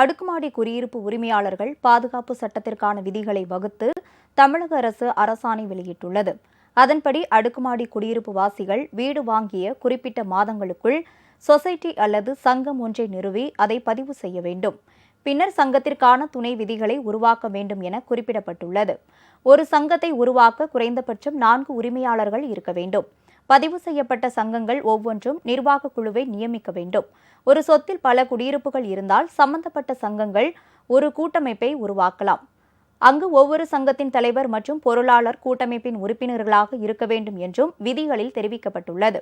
அடுக்குமாடி குடியிருப்பு உரிமையாளர்கள் பாதுகாப்பு சட்டத்திற்கான விதிகளை வகுத்து தமிழக அரசு அரசாணை வெளியிட்டுள்ளது. அதன்படி அடுக்குமாடி குடியிருப்பு வாசிகள் வீடு வாங்கிய குறிப்பிட்ட மாதங்களுக்குள் சொசைட்டி அல்லது சங்கம் ஒன்றை நிறுவி அதை பதிவு செய்ய வேண்டும். பின்னர் சங்கத்திற்கான துணை விதிகளை உருவாக்க வேண்டும் என குறிப்பிடப்பட்டுள்ளது. ஒரு சங்கத்தை உருவாக்க குறைந்தபட்சம் நான்கு உரிமையாளர்கள் இருக்க வேண்டும். பதிவு செய்யப்பட்ட சங்கங்கள் ஒவ்வொன்றும் நிர்வாக குழுவை நியமிக்க வேண்டும். ஒரு சொத்தில் பல குடியிருப்புகள் இருந்தால் சம்பந்தப்பட்ட சங்கங்கள் ஒரு கூட்டமைப்பை உருவாக்கலாம். அங்கு ஒவ்வொரு சங்கத்தின் தலைவர் மற்றும் பொருளாளர் கூட்டமைப்பின் உறுப்பினர்களாக இருக்க வேண்டும் என்றும் விதிகளில் தெரிவிக்கப்பட்டுள்ளது.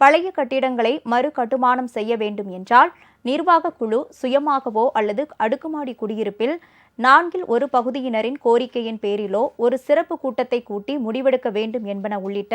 பழைய கட்டிடங்களை மறு கட்டுமானம் செய்ய வேண்டும் என்றால் நிர்வாக குழு சுயமாகவோ அல்லது அடுக்குமாடி குடியிருப்பில் நான்கில் ஒரு பகுதியினரின் கோரிக்கையின் பேரிலோ ஒரு சிறப்பு கூட்டத்தை கூட்டி முடிவெடுக்க வேண்டும் என்பன உள்ளிட்ட